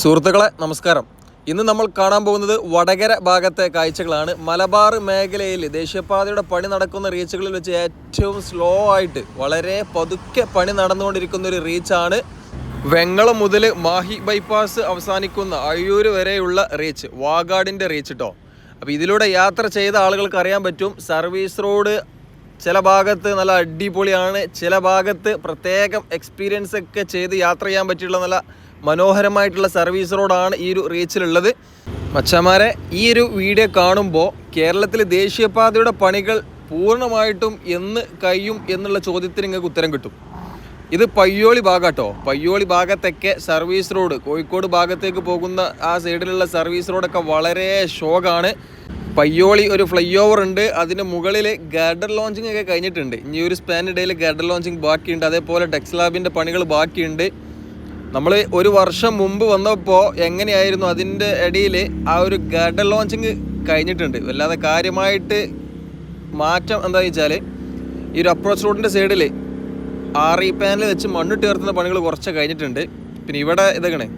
സുഹൃത്തുക്കളെ നമസ്കാരം. ഇന്ന് നമ്മൾ കാണാൻ പോകുന്നത് വടകര ഭാഗത്തെ കാഴ്ചകളാണ്. മലബാർ മേഖലയിൽ ദേശീയപാതയുടെ പണി നടക്കുന്ന റീച്ചുകളിൽ വെച്ച് ഏറ്റവും സ്ലോ ആയിട്ട് വളരെ പതുക്കെ പണി നടന്നുകൊണ്ടിരിക്കുന്ന ഒരു റീച്ചാണ് വെങ്ങളം മുതൽ മാഹി ബൈപ്പാസ് അവസാനിക്കുന്ന അഴിയൂർ വരെയുള്ള റീച്ച് വാഗാടിന്റെ റീച്ച് കേട്ടോ അപ്പോൾ ഇതിലൂടെ യാത്ര ചെയ്ത ആളുകൾക്ക് അറിയാൻ പറ്റും. സർവീസ് റോഡ് ചില ഭാഗത്ത് നല്ല അടിപൊളിയാണ്. ചില ഭാഗത്ത് പ്രത്യേകം എക്സ്പീരിയൻസ് ഒക്കെ ചെയ്ത് യാത്ര ചെയ്യാൻ പറ്റിയുള്ള നല്ല മനോഹരമായിട്ടുള്ള സർവീസ് റോഡാണ് ഈ ഒരു റീച്ചിലുള്ളത്. മച്ചാമാരെ ഈ ഒരു വീഡിയോ കാണുമ്പോൾ കേരളത്തിലെ ദേശീയപാതയുടെ പണികൾ പൂർണമായിട്ടും എന്ന് കഴിയും എന്നുള്ള ചോദ്യത്തിന് നിങ്ങൾക്ക് ഉത്തരം കിട്ടും. ഇത് പയ്യോളി ഭാഗാട്ടോ. പയ്യോളി ഭാഗത്തൊക്കെ സർവീസ് റോഡ് കോഴിക്കോട് ഭാഗത്തേക്ക് പോകുന്ന ആ സൈഡിലുള്ള സർവീസ് റോഡൊക്കെ വളരെ ഷോക്കാണ് പയ്യോളി ഒരു ഫ്ലൈ ഓവർ ഉണ്ട്. അതിന് മുകളിൽ ഗാർഡർ ലോഞ്ചിങ് ഒക്കെ കഴിഞ്ഞിട്ടുണ്ട്. ഇനി ഒരു സ്പാൻ ഇടയിൽ ഗാർഡർ ലോഞ്ചിങ് ബാക്കിയുണ്ട്. അതേപോലെ ടെക്സ്ലാബിന്റെ പണികൾ ബാക്കിയുണ്ട്. നമ്മൾ ഒരു വർഷം മുമ്പ് വന്നപ്പോൾ എങ്ങനെയായിരുന്നു അതിന്റെ ഇടയിൽ ആ ഒരു ഗഡ ലോഞ്ചിങ് കഴിഞ്ഞിട്ടുണ്ട്. വല്ലാതെ കാര്യമായിട്ട് മാറ്റം എന്താ വെച്ചാൽ ഈ ഒരു അപ്രോച്ച് റോഡിന്റെ സൈഡിൽ ഇ പാനൽ വെച്ച് മണ്ണ് ചേർത്തുന്ന പണികൾ കുറച്ച് കഴിഞ്ഞിട്ടുണ്ട്. പിന്നെ ഇവിടെ ഇതൊക്കെ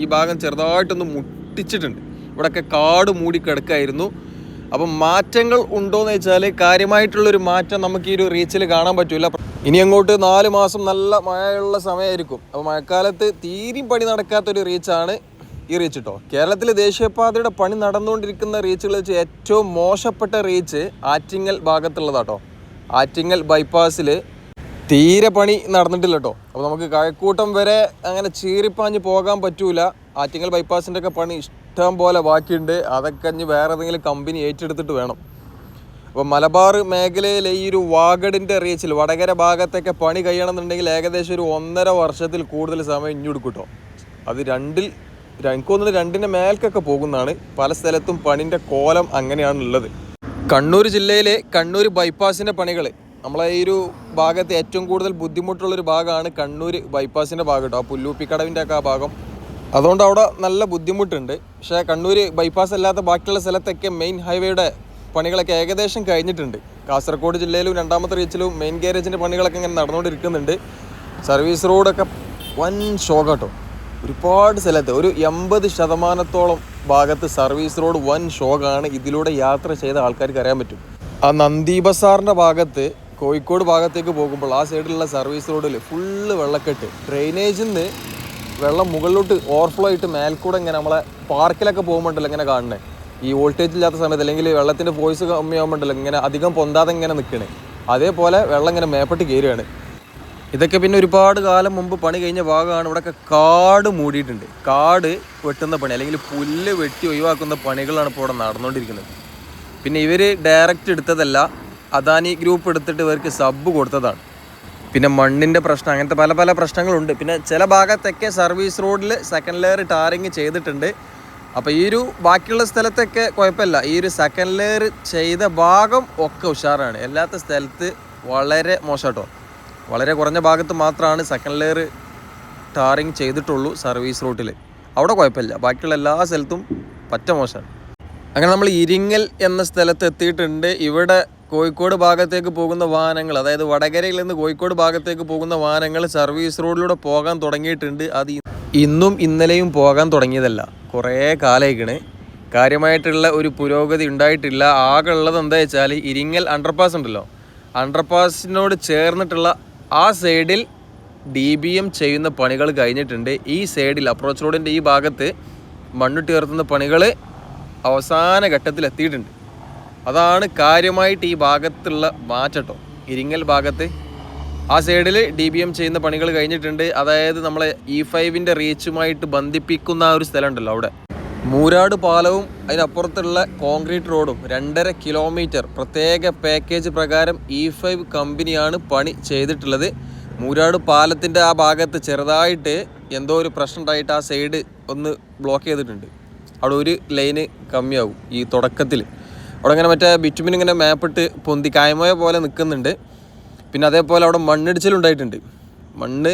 ഈ ഭാഗം ചെറുതായിട്ടൊന്ന് മുട്ടിച്ചിട്ടുണ്ട്. ഇവിടെയൊക്കെ കാട് മൂടി കിടക്കായിരുന്നു. അപ്പം മാറ്റങ്ങൾ ഉണ്ടോയെന്ന് വെച്ചാൽ കാര്യമായിട്ടുള്ളൊരു മാറ്റം നമുക്ക് ഈ ഒരു റീച്ചിൽ കാണാൻ പറ്റില്ല ഇനി അങ്ങോട്ട് നാല് മാസം നല്ല മഴയുള്ള സമയമായിരിക്കും അപ്പോൾ മഴക്കാലത്ത് തീരെ പണി നടക്കാത്തൊരു റീച്ചാണ് ഈ റീച്ച് കേട്ടോ കേരളത്തിലെ ദേശീയപാതയുടെ പണി നടന്നുകൊണ്ടിരിക്കുന്ന റീച്ചുകൾ വെച്ച് ഏറ്റവും മോശപ്പെട്ട റീച്ച് ആറ്റിങ്ങൽ ഭാഗത്തുള്ളതാട്ടോ. ആറ്റിങ്ങൽ ബൈപ്പാസിൽ തീരെ പണി നടന്നിട്ടില്ല കേട്ടോ അപ്പോൾ നമുക്ക് കഴക്കൂട്ടം വരെ അങ്ങനെ ചീറിപ്പാഞ്ഞ് പോകാൻ പറ്റൂല. ആറ്റിങ്ങൽ ബൈപ്പാസിന്റെ ഒക്കെ പണി ഇഷ്ടം പോലെ ബാക്കിയുണ്ട്. അതൊക്കെ ഇനി വേറെ ഏതെങ്കിലും കമ്പനി ഏറ്റെടുത്തിട്ട് വേണം. അപ്പോൾ മലബാർ മേഖലയിലെ ഈ ഒരു വാഗഡിന്റെ റീച്ചിൽ വടകര ഭാഗത്തൊക്കെ പണി കഴിയണമെന്നുണ്ടെങ്കിൽ ഏകദേശം ഒരു ഒന്നര വർഷത്തിൽ കൂടുതൽ സമയം കൊടുക്കും കേട്ടോ അത് രണ്ടിൽ ര- എനിക്ക് തോന്നുന്നത് രണ്ടിന്റെ മേൽക്കൊക്കെ പോകുന്നതാണ്. പല സ്ഥലത്തും പണിന്റെ കോലം അങ്ങനെയാണുള്ളത്. കണ്ണൂർ ജില്ലയിലെ കണ്ണൂർ ബൈപ്പാസിന്റെ പണികൾ നമ്മളെ ഈ ഒരു ഭാഗത്ത് ഏറ്റവും കൂടുതൽ ബുദ്ധിമുട്ടുള്ളൊരു ഭാഗമാണ് കണ്ണൂർ ബൈപ്പാസിന്റെ ഭാഗം കേട്ടോ ആ പുല്ലൂപ്പിക്കടവിന്റെ ഒക്കെ ആ ഭാഗം. അതുകൊണ്ട് അവിടെ നല്ല ബുദ്ധിമുട്ടുണ്ട്. പക്ഷേ കണ്ണൂർ ബൈപ്പാസ് അല്ലാത്ത ബാക്കിയുള്ള സ്ഥലത്തൊക്കെ മെയിൻ ഹൈവേയുടെ പണികളൊക്കെ ഏകദേശം കഴിഞ്ഞിട്ടുണ്ട്. കാസർഗോഡ് ജില്ലയിലും രണ്ടാമത്തെ റീച്ചിലും മെയിൻ ഗാരേജിന്റെ പണികളൊക്കെ ഇങ്ങനെ നടന്നുകൊണ്ടിരിക്കുന്നുണ്ട്. സർവീസ് റോഡൊക്കെ വൻ ഷോക്കാട്ടോ കേട്ടോ. ഒരുപാട് സ്ഥലത്ത് ഒരു എൺപത് ശതമാനത്തോളം ഭാഗത്ത് സർവീസ് റോഡ് വൻ ഷോക്കാണ് ഇതിലൂടെ യാത്ര ചെയ്ത ആൾക്കാർക്ക് അറിയാൻ പറ്റും. ആ നന്ദി ബസാറിന്റെ ഭാഗത്ത് കോഴിക്കോട് ഭാഗത്തേക്ക് പോകുമ്പോൾ ആ സൈഡിലുള്ള സർവീസ് റോഡിൽ ഫുള്ള് വെള്ളക്കെട്ട്. ഡ്രെയിനേജിൽ നിന്ന് വെള്ളം മുകളിലോട്ട് ഓവർഫ്ലോ ആയിട്ട് മേൽക്കൂടെ ഇങ്ങനെ നമ്മളെ പാർക്കിലൊക്കെ പോകുമ്പോണ്ടല്ലോ ഇങ്ങനെ കാണണേ ഈ വോൾട്ടേജ് ഇല്ലാത്ത സമയത്ത് അല്ലെങ്കിൽ വെള്ളത്തിന്റെ വോയിസ് കമ്മിയാകുമ്പോണ്ടല്ലോ ഇങ്ങനെ അധികം പൊന്താതെ ഇങ്ങനെ നിൽക്കണേ അതേപോലെ വെള്ളം ഇങ്ങനെ മേപ്പെട്ട് കയറുകയാണ്. ഇതൊക്കെ പിന്നെ ഒരുപാട് കാലം മുമ്പ് പണി കഴിഞ്ഞ ഭാഗമാണ്. ഇവിടെയൊക്കെ കാട് മൂടിയിട്ടുണ്ട്. കാട് വെട്ടുന്ന പണി അല്ലെങ്കിൽ പുല്ല് വെട്ടി ഒഴിവാക്കുന്ന പണികളാണ് ഇപ്പോൾ ഇവിടെ നടന്നുകൊണ്ടിരിക്കുന്നത്. പിന്നെ ഇവർ ഡയറക്റ്റ് എടുത്തതല്ല. അദാനി ഗ്രൂപ്പ് എടുത്തിട്ട് ഇവർക്ക് സബ് കൊടുത്തതാണ്. പിന്നെ മണ്ണിന്റെ പ്രശ്നം അങ്ങനത്തെ പല പല പ്രശ്നങ്ങളുണ്ട്. പിന്നെ ചില ഭാഗത്തൊക്കെ സർവീസ് റോഡിൽ സെക്കൻഡ് ലെയർ ടാറിങ് ചെയ്തിട്ടുണ്ട്. അപ്പോൾ ഈ ഒരു ബാക്കിയുള്ള സ്ഥലത്തൊക്കെ കുഴപ്പമില്ല. ഈ ഒരു സെക്കൻഡ് ലെയർ ചെയ്ത ഭാഗം ഒക്കെ ഉഷാറാണ്. എല്ലാത്ത സ്ഥലത്ത് വളരെ മോശമാട്ടോ വളരെ കുറഞ്ഞ ഭാഗത്ത് മാത്രമാണ് സെക്കൻഡ് ലെയർ ടാറിങ് ചെയ്തിട്ടുള്ളൂ സർവീസ് റൂട്ടിൽ. അവിടെ കുഴപ്പമില്ല. ബാക്കിയുള്ള എല്ലാ സ്ഥലത്തും പറ്റ മോശമാണ്. അങ്ങനെ നമ്മൾ ഇരിങ്ങൽ എന്ന സ്ഥലത്ത് എത്തിയിട്ടുണ്ട്. ഇവിടെ കോഴിക്കോട് ഭാഗത്തേക്ക് പോകുന്ന വാഹനങ്ങൾ അതായത് വടകരയിൽ നിന്ന് കോഴിക്കോട് ഭാഗത്തേക്ക് പോകുന്ന വാഹനങ്ങൾ സർവീസ് റോഡിലൂടെ പോകാൻ തുടങ്ങിയിട്ടുണ്ട്. അത് ഇന്നും ഇന്നലെയും പോകാൻ തുടങ്ങിയതല്ല. കുറേ കാലമായിക്കണ് കാര്യമായിട്ടുള്ള ഒരു പുരോഗതി ഉണ്ടായിട്ടില്ല. ആകെ ഉള്ളത് എന്താ വെച്ചാൽ ഇരിങ്ങൽ അണ്ടർപാസ് ഉണ്ടല്ലോ. അണ്ടർപാസിനോട് ചേർന്നിട്ടുള്ള ആ സൈഡിൽ ഡി ബി എം ചെയ്യുന്ന പണികൾ കഴിഞ്ഞിട്ടുണ്ട്. ഈ സൈഡിൽ അപ്രോച്ച് റോഡിന്റെ ഈ ഭാഗത്ത് മണ്ണിട്ട് ഉയർത്തുന്ന പണികൾ അവസാന ഘട്ടത്തിൽ എത്തിയിട്ടുണ്ട് അതാണ് കാര്യമായിട്ട് ഈ ഭാഗത്തുള്ള മാറ്റട്ടോ. ഇരിങ്ങൽ ഭാഗത്ത്. ആ സൈഡിൽ ഡി ബി എം ചെയ്യുന്ന പണികൾ കഴിഞ്ഞിട്ടുണ്ട്. അതായത് നമ്മളെ ഇ ഫൈവിന്റെ റീച്ചുമായിട്ട് ബന്ധിപ്പിക്കുന്ന ആ ഒരു സ്ഥലം ഉണ്ടല്ലോ അവിടെ. മൂരാട് പാലവും അതിനപ്പുറത്തുള്ള കോൺക്രീറ്റ് റോഡും രണ്ടര കിലോമീറ്റർ പ്രത്യേക പാക്കേജ് പ്രകാരം ഇ ഫൈവ് കമ്പനിയാണ് പണി ചെയ്തിട്ടുള്ളത്. മൂരാട് പാലത്തിന്റെ ആ ഭാഗത്ത് ചെറുതായിട്ട് എന്തോ ഒരു പ്രശ്നം ഉണ്ടായിട്ട് ആ സൈഡ് ഒന്ന് ബ്ലോക്ക് ചെയ്തിട്ടുണ്ട്. അവിടെ ഒരു ലൈന് കമ്മിയാവും ഈ തുടക്കത്തിൽ അവിടെ ഇങ്ങനെ മറ്റേ ബിറ്റുമിൻ ഇങ്ങനെ മാപ്പിട്ട് പൊന്തി കായമോയ പോലെ നിൽക്കുന്നുണ്ട് പിന്നെ അതേപോലെ അവിടെ മണ്ണിടിച്ചിലുണ്ടായിട്ടുണ്ട്. മണ്ണ്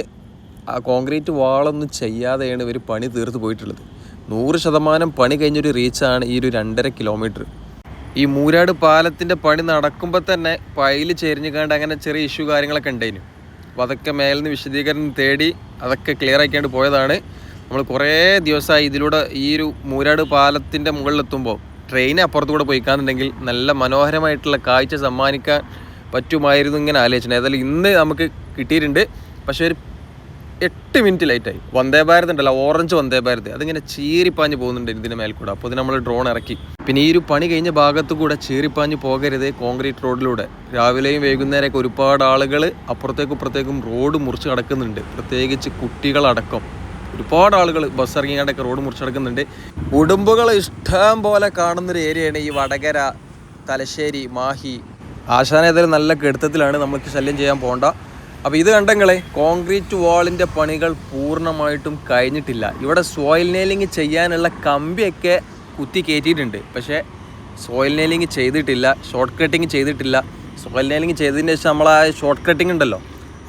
ആ കോൺക്രീറ്റ് വാളൊന്നും ചെയ്യാതെയാണ് ഇവർ പണി തീർത്ത് പോയിട്ടുള്ളത്. നൂറ് ശതമാനം പണി കഴിഞ്ഞൊരു റീച്ചാണ് ഈ ഒരു രണ്ടര കിലോമീറ്റർ ഈ മൂരാട് പാലത്തിന്റെ പണി നടക്കുമ്പോൾ തന്നെ പൈൽ ചെരിഞ്ഞു കണ്ട് അങ്ങനെ ചെറിയ ഇഷ്യൂ കാര്യങ്ങളൊക്കെ ഉണ്ടായിരുന്നു അപ്പോൾ അതൊക്കെ മേലിൽ നിന്ന് വിശദീകരണം തേടി അതൊക്കെ ക്ലിയർ ആക്കിയാണ്ട് പോയതാണ്. നമ്മൾ കുറേ ദിവസമായി ഇതിലൂടെ ഈ ഒരു മൂരാട് പാലത്തിന്റെ മുകളിലെത്തുമ്പോൾ ട്രെയിൻ അപ്പുറത്തുകൂടെ പോയിക്കാന്നുണ്ടെങ്കിൽ നല്ല മനോഹരമായിട്ടുള്ള കാഴ്ച സമ്മാനിക്കാൻ പറ്റുമായിരുന്നു ഇങ്ങനെ ആലോചിച്ചത്. ഏതായാലും ഇന്ന് നമുക്ക് കിട്ടിയിട്ടുണ്ട്. പക്ഷേ ഒരു എട്ട് മിനിറ്റ് ലൈറ്റായി വന്ദേ ഭാരത് ഉണ്ടല്ലോ ഓറഞ്ച് വന്ദേ ഭാരത്. അതിങ്ങനെ ചീറിപ്പാഞ്ഞ് പോകുന്നുണ്ട് ഇതിന് മേൽക്കൂടെ. അപ്പോൾ ഇത് നമ്മൾ ഡ്രോൺ ഇറക്കി. പിന്നെ ഈ ഒരു പണി കഴിഞ്ഞ ഭാഗത്തു കൂടെ ചീറിപ്പാഞ്ഞ് പോകരുത് കോൺക്രീറ്റ് റോഡിലൂടെ രാവിലെയും വൈകുന്നേരമൊക്കെ ഒരുപാട് ആളുകൾ അപ്പുറത്തേക്കും ഇപ്പുറത്തേക്കും റോഡ് മുറിച്ച് കിടക്കുന്നുണ്ട് പ്രത്യേകിച്ച് കുട്ടികളടക്കം. ഒരുപാട് ആളുകൾ ബസ് ഇറങ്ങിയാണ്ടൊക്കെ റോഡ് മുറിച്ചെടുക്കുന്നുണ്ട്. ഉടുമ്പുകൾ ഇഷ്ടം പോലെ കാണുന്നൊരു ഏരിയയാണ് ഈ വടകര തലശ്ശേരി മാഹി. ആശാന ഏതായാലും നല്ല കെടുത്തത്തിലാണ് നമുക്ക് ശല്യം ചെയ്യാൻ പോകണ്ട അപ്പോൾ ഇത് കണ്ടെങ്കിലേ കോൺക്രീറ്റ് വാളിന്റെ പണികൾ പൂർണമായിട്ടും കഴിഞ്ഞിട്ടില്ല. ഇവിടെ സോയിൽ നെയിലിംഗ് ചെയ്യാനുള്ള കമ്പിയൊക്കെ കുത്തി കയറ്റിയിട്ടുണ്ട്. പക്ഷേ സോയിൽ നെയിലിംഗ് ചെയ്തിട്ടില്ല ഷോർട്ട് കട്ടിങ് ചെയ്തിട്ടില്ല. സോയിൽ നെയിലിംഗ് ചെയ്തതിന് ശേഷം നമ്മൾ ആ ഷോർട്ട് കട്ടിങ് ഉണ്ടല്ലോ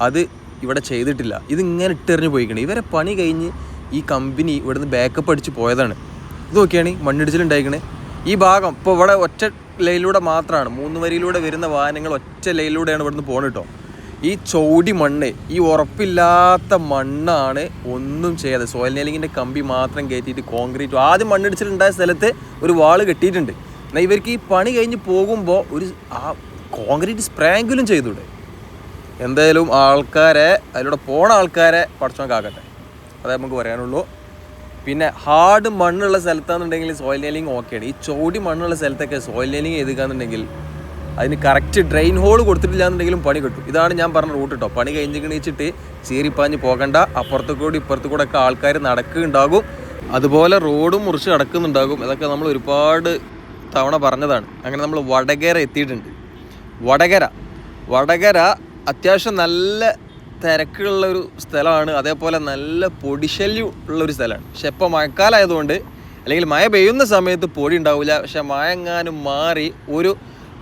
അത് ഇവിടെ ചെയ്തിട്ടില്ല. ഇതിങ്ങനെ ഇട്ടെറിഞ്ഞ് പോയിക്കണം. ഇവരെ പണി കഴിഞ്ഞ് ഈ കമ്പനി ഇവിടുന്ന് ബാക്കപ്പ് അടിച്ച് പോയതാണ്. ഇത് നോക്കിയാണ് മണ്ണിടിച്ചിലുണ്ടായിക്കണേ. ഈ ഭാഗം ഇപ്പോൾ ഇവിടെ ഒറ്റ ലൈനിലൂടെ മാത്രമാണ് മൂന്ന് വരിയിലൂടെ വരുന്ന വാഹനങ്ങൾ ഒറ്റ ലൈനിലൂടെയാണ് ഇവിടുന്ന് പോകണം കേട്ടോ. ഈ ചൗടി മണ്ണ് ഈ ഉറപ്പില്ലാത്ത മണ്ണാണ് ഒന്നും ചെയ്യാതെ. സോയിൽ നെയിലിങ്ങിന്റെ കമ്പി മാത്രം കയറ്റിയിട്ട് കോൺക്രീറ്റ് ആദ്യം മണ്ണിടിച്ചിലുണ്ടായ സ്ഥലത്ത് ഒരു വാൾ കെട്ടിയിട്ടുണ്ട്. എന്നാൽ ഇവർക്ക് ഈ പണി കഴിഞ്ഞ് പോകുമ്പോൾ ഒരു ആ കോൺക്രീറ്റ് സ്പ്രാങ്കിലും ചെയ്തൂടെ. എന്തായാലും ആൾക്കാരെ അതിലൂടെ പോണ ആൾക്കാരെ പഠിച്ചോ കാക്കട്ടെ അതേ നമുക്ക് പറയാനുള്ളൂ. പിന്നെ ഹാർഡ് മണ്ണുള്ള സ്ഥലത്താണെന്നുണ്ടെങ്കിൽ സോയിൽ നെയിലിംഗ് ഓക്കെയാണ് ഈ ചോടി മണ്ണുള്ള സ്ഥലത്തൊക്കെ സോയിൽ നെയിലിംഗ് ചെയ്തിക്കാന്നുണ്ടെങ്കിൽ അതിന് കറക്റ്റ് ഡ്രെയിൻ ഹോൾ കൊടുത്തിട്ടില്ല എന്നുണ്ടെങ്കിലും പണി കിട്ടും. ഇതാണ് ഞാൻ പറഞ്ഞ റൂട്ട് കേട്ടോ പണി കഴിഞ്ഞ് കണിച്ചിട്ട് ചീറിപ്പാഞ്ഞ് പോകണ്ട. അപ്പുറത്തു കൂടി ഇപ്പുറത്തു കൂടെ ഒക്കെ ആൾക്കാർ നടക്കുന്നുണ്ടാകും അതുപോലെ റോഡും മുറിച്ച് നടക്കുന്നുണ്ടാകും. ഇതൊക്കെ നമ്മൾ ഒരുപാട് തവണ പറഞ്ഞതാണ്. അങ്ങനെ നമ്മൾ വടകര എത്തിയിട്ടുണ്ട്. വടകര. വടകര അത്യാവശ്യം നല്ല തിരക്കുള്ള ഒരു സ്ഥലമാണ്. അതേപോലെ നല്ല പൊടിശല്യം ഉള്ള ഒരു സ്ഥലമാണ്. പക്ഷെ ഇപ്പോൾ മഴക്കാലമായതുകൊണ്ട് അല്ലെങ്കിൽ മഴ പെയ്യുന്ന സമയത്ത് പൊടി ഉണ്ടാവില്ല പക്ഷെ മഴ എങ്ങാനും മാറി ഒരു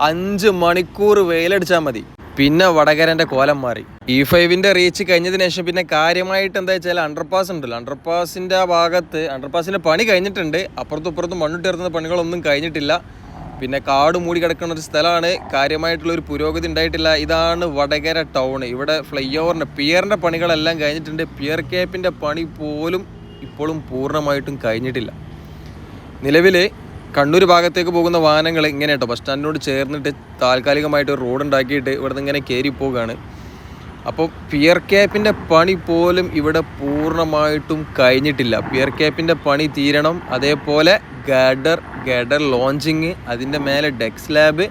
അഞ്ച് മണിക്കൂർ വെയിലടിച്ചാൽ മതി. പിന്നെ വടകരന്റെ കോലം മാറി. ഇ ഫൈവിന്റെ റീച്ച് കഴിഞ്ഞതിന് ശേഷം പിന്നെ കാര്യമായിട്ട് എന്താ വെച്ചാൽ അണ്ടർപാസ് ഉണ്ടല്ലോ. അണ്ടർപാസിന്റെ ആ ഭാഗത്ത് അണ്ടർപാസിന്റെ പണി കഴിഞ്ഞിട്ടുണ്ട്. അപ്പുറത്തും ഇപ്പുറത്തും മണ്ണിട്ടിരുന്ന പണികളൊന്നും കഴിഞ്ഞിട്ടില്ല. പിന്നെ കാട് മൂടി കിടക്കുന്ന ഒരു സ്ഥലമാണ്. കാര്യമായിട്ടുള്ള ഒരു പുരോഗതി ഉണ്ടായിട്ടില്ല. ഇതാണ് വടകര ടൗൺ ഇവിടെ ഫ്ലൈ ഓവറിന്റെ പിയറിന്റെ പണികളെല്ലാം കഴിഞ്ഞിട്ടുണ്ട്. പിയർ ക്യാപ്പിന്റെ പണി പോലും ഇപ്പോഴും പൂർണമായിട്ടും കഴിഞ്ഞിട്ടില്ല. നിലവിൽ കണ്ണൂർ ഭാഗത്തേക്ക് പോകുന്ന വാഹനങ്ങൾ ഇങ്ങനെ കേട്ടോ ബസ് സ്റ്റാൻഡിനോട് ചേർന്നിട്ട് താൽക്കാലികമായിട്ട് ഒരു റോഡ് ഉണ്ടാക്കിയിട്ട് ഇവിടെ നിന്ന് ഇങ്ങനെ കയറി പോവുകയാണ് അപ്പോൾ പിയർ ക്യാപ്പിന്റെ പണി പോലും ഇവിടെ പൂർണമായിട്ടും കഴിഞ്ഞിട്ടില്ല. പിയർ ക്യാപ്പിന്റെ പണി തീരണം അതേപോലെ ഗഡർ ഗഡർ ലോഞ്ചിങ് അതിന്റെ മേലെ ഡെക്സ് ലാബ്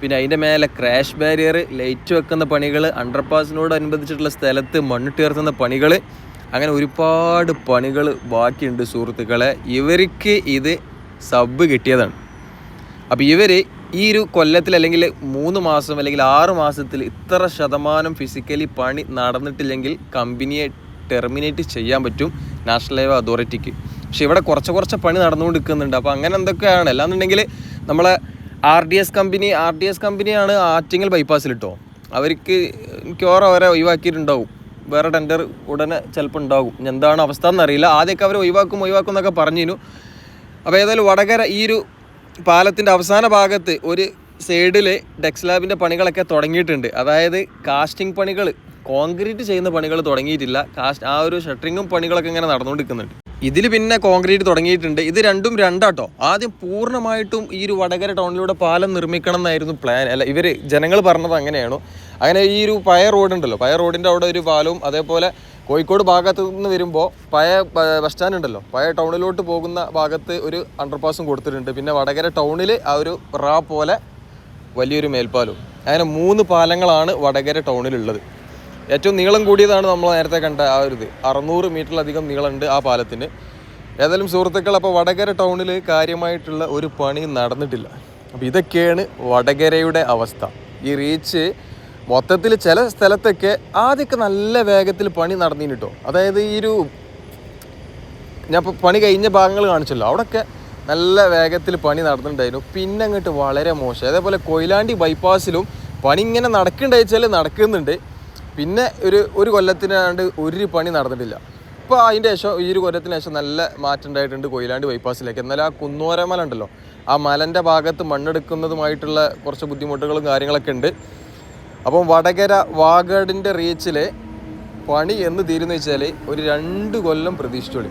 പിന്നെ അതിന്റെ മേലെ ക്രാഷ് ബാരിയർ ലൈറ്റ് വെക്കുന്ന പണികൾ അണ്ടർപാസിനോട് അനുബന്ധിച്ചിട്ടുള്ള സ്ഥലത്ത് മണ്ണിട്ടുയർത്തുന്ന പണികൾ അങ്ങനെ ഒരുപാട് പണികൾ ബാക്കിയുണ്ട് സുഹൃത്തുക്കളെ. ഇവർക്ക് ഇത് സബ് കിട്ടിയതാണ്. അപ്പോൾ ഇവർ ഈ ഒരു കൊല്ലത്തിൽ അല്ലെങ്കിൽ മൂന്ന് മാസം അല്ലെങ്കിൽ ആറ് മാസത്തിൽ ഇത്ര ശതമാനം ഫിസിക്കലി പണി നടന്നിട്ടില്ലെങ്കിൽ കമ്പനിയെ ടെർമിനേറ്റ് ചെയ്യാൻ പറ്റും നാഷണൽ ഹൈവേ അതോറിറ്റിക്ക് പക്ഷെ ഇവിടെ കുറച്ച് കുറച്ച് പണി നടന്നുകൊണ്ട് നിൽക്കുന്നുണ്ട് അപ്പോൾ അങ്ങനെ എന്തൊക്കെയാണ്? അല്ലാന്നുണ്ടെങ്കിൽ നമ്മളെ R D S company R D S കമ്പനിയാണ് ആറ്റിങ്ങൽ ബൈപ്പാസിൽ ഇട്ടോ അവർക്ക് മിക്കവാറ അവരെ ഒഴിവാക്കിയിട്ടുണ്ടാവും. വേറെ ടെൻഡർ ഉടനെ ചിലപ്പോൾ ഉണ്ടാകും എന്താണ് അവസ്ഥ എന്നറിയില്ല. ആദ്യമൊക്കെ അവർ ഒഴിവാക്കും ഒഴിവാക്കും എന്നൊക്കെ പറഞ്ഞിരുന്നു. അപ്പോൾ ഏതായാലും വടകര ഈ ഒരു പാലത്തിന്റെ അവസാന ഭാഗത്ത് ഒരു സൈഡിൽ ഡെക്സ് ലാബിന്റെ പണികളൊക്കെ തുടങ്ങിയിട്ടുണ്ട്. അതായത് കാസ്റ്റിംഗ് പണികൾ കോൺക്രീറ്റ് ചെയ്യുന്ന പണികൾ തുടങ്ങിയിട്ടില്ല. കാസ്റ്റ് ആ ഒരു ഷട്ടറിങ്ങും പണികളൊക്കെ ഇങ്ങനെ നടന്നുകൊണ്ടിരിക്കുന്നുണ്ട്. ഇതിൽ പിന്നെ കോൺക്രീറ്റ് തുടങ്ങിയിട്ടുണ്ട്. ഇത് രണ്ടും രണ്ടാട്ടോ. ആദ്യം പൂർണമായിട്ടും ഈ ഒരു വടകര ടൗണിലൂടെ പാലം നിർമ്മിക്കണം എന്നായിരുന്നു പ്ലാൻ അല്ല ഇവർ ജനങ്ങൾ പറഞ്ഞത് അങ്ങനെയാണോ. അങ്ങനെ ഈ ഒരു പയർ റോഡ് ഉണ്ടല്ലോ പഴയ റോഡിന്റെ അവിടെ ഒരു പാലവും അതേപോലെ കോഴിക്കോട് ഭാഗത്തു നിന്ന് വരുമ്പോൾ പഴയ ബസ് സ്റ്റാൻഡ് ഉണ്ടല്ലോ പഴയ ടൗണിലോട്ട് പോകുന്ന ഭാഗത്ത് ഒരു അണ്ടർപാസും കൊടുത്തിട്ടുണ്ട്. പിന്നെ വടകര ടൗണിൽ ആ ഒരു റാ പോലെ വലിയൊരു മേൽപ്പാലും അങ്ങനെ മൂന്ന് പാലങ്ങളാണ് വടകര ടൗണിലുള്ളത്. ഏറ്റവും നീളം കൂടിയതാണ് നമ്മൾ നേരത്തെ കണ്ട ആ ഒരു ഇത്. അറുന്നൂറ് മീറ്ററിലധികം നീളമുണ്ട് ആ പാലത്തിന്. ഏതായാലും സുഹൃത്തുക്കൾ അപ്പോൾ വടകര ടൗണിൽ കാര്യമായിട്ടുള്ള ഒരു പണി നടന്നിട്ടില്ല. അപ്പോൾ ഇതൊക്കെയാണ് വടകരയുടെ അവസ്ഥ. ഈ റീച്ച് മൊത്തത്തിൽ ചില സ്ഥലത്തൊക്കെ ആദ്യമൊക്കെ നല്ല വേഗത്തിൽ പണി നടന്നിന് കേട്ടോ അതായത് ഈ ഒരു ഞാൻ ഇപ്പോൾ പണി കഴിഞ്ഞ ഭാഗങ്ങൾ കാണിച്ചല്ലോ. അവിടെയൊക്കെ നല്ല വേഗത്തിൽ പണി നടന്നിട്ടുണ്ടായിരുന്നു. പിന്നെ അങ്ങോട്ട് വളരെ മോശം. അതേപോലെ കൊയിലാണ്ടി ബൈപ്പാസിലും പണി ഇങ്ങനെ നടക്കുന്നുണ്ടാച്ചാൽ നടക്കുന്നുണ്ട്. പിന്നെ ഒരു ഒരു കൊല്ലത്തിനാണ്ട് ഒരു പണി നടന്നിട്ടില്ല. ഇപ്പോൾ അതിന്റെ ശേഷം ഈ ഒരു കൊല്ലത്തിന് ശേഷം നല്ല മാറ്റം ഉണ്ടായിട്ടുണ്ട് കൊയിലാണ്ടി ബൈപ്പാസിലേക്ക്. എന്നാൽ ആ കുന്നോരമല ഉണ്ടല്ലോ. ആ മലന്റെ ഭാഗത്ത് മണ്ണെടുക്കുന്നതുമായിട്ടുള്ള കുറച്ച് ബുദ്ധിമുട്ടുകളും കാര്യങ്ങളൊക്കെ ഉണ്ട്. അപ്പം വടകര വാഗാടിന്റെ റീച്ചിലെ പണി എന്ന് തീരുന്ന വെച്ചാൽ ഒരു രണ്ട് കൊല്ലം പ്രതീക്ഷിച്ചോളി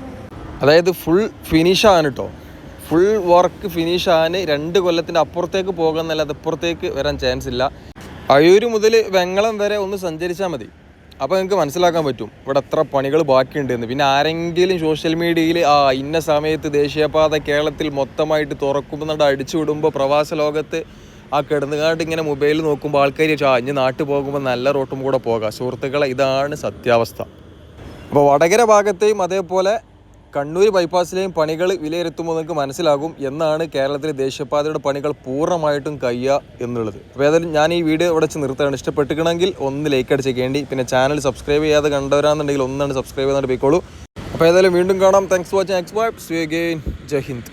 അതായത് ഫുൾ ഫിനിഷാണ് കേട്ടോ ഫുൾ വർക്ക് ഫിനിഷാണ് രണ്ട് കൊല്ലത്തിന്റെ അപ്പുറത്തേക്ക് പോകാന്നല്ലാതെ അപ്പുറത്തേക്ക് വരാൻ ചാൻസ് ഇല്ല. അഴൂര് മുതൽ വെങ്ങളം വരെ ഒന്ന് സഞ്ചരിച്ചാൽ മതി. അപ്പോൾ നിങ്ങൾക്ക് മനസ്സിലാക്കാൻ പറ്റും. ഇവിടെ എത്ര പണികൾ ബാക്കിയുണ്ടെന്ന്. പിന്നെ ആരെങ്കിലും സോഷ്യൽ മീഡിയയിൽ ആ ഇന്ന സമയത്ത് ദേശീയപാത കേരളത്തിൽ മൊത്തമായിട്ട് തുറക്കുമ്പോൾ അടിച്ചു വിടുമ്പോൾ പ്രവാസ ലോകത്ത് ആ കിടന്നുകാണ്ട് ഇങ്ങനെ മൊബൈൽ നോക്കുമ്പോൾ ആൾക്കാർ ആ ഇനി നാട്ടിൽ പോകുമ്പോൾ നല്ല റോട്ടും കൂടെ പോകാം. സുഹൃത്തുക്കളെ ഇതാണ് സത്യാവസ്ഥ. അപ്പോൾ വടകര ഭാഗത്തെയും അതേപോലെ കണ്ണൂർ ബൈപ്പാസിലെയും പണികൾ വിലയിരുത്തുമ്പോൾ നിങ്ങൾക്ക് മനസ്സിലാകും എന്നാണ് കേരളത്തിലെ ദേശീയപാതയുടെ പണികൾ പൂർണമായിട്ടും കഴിയുക എന്നുള്ളത്. അപ്പോൾ ഏതായാലും ഞാൻ ഈ വീഡിയോ ഇവിടെ വെച്ച് നിർത്തുകയാണ്. ഇഷ്ടപ്പെട്ടിരിക്കണമെങ്കിൽ ഒന്ന് ലൈക്ക് അടിച്ചേക്കേണ്ടി പിന്നെ ചാനൽ സബ്സ്ക്രൈബ് ചെയ്യാതെ കണ്ടവരാണെന്നുണ്ടെങ്കിൽ ഒന്നാണ് സബ്സ്ക്രൈബ് ചെയ്യാതെ പോയിക്കോളൂ. അപ്പോൾ ഏതായാലും വീണ്ടും കാണാം. താങ്ക്സ് വാച്ചിങ് എക്സ് വൈബ് സ്വീഗെയിൻ ജയ് ഹിന്ദ്.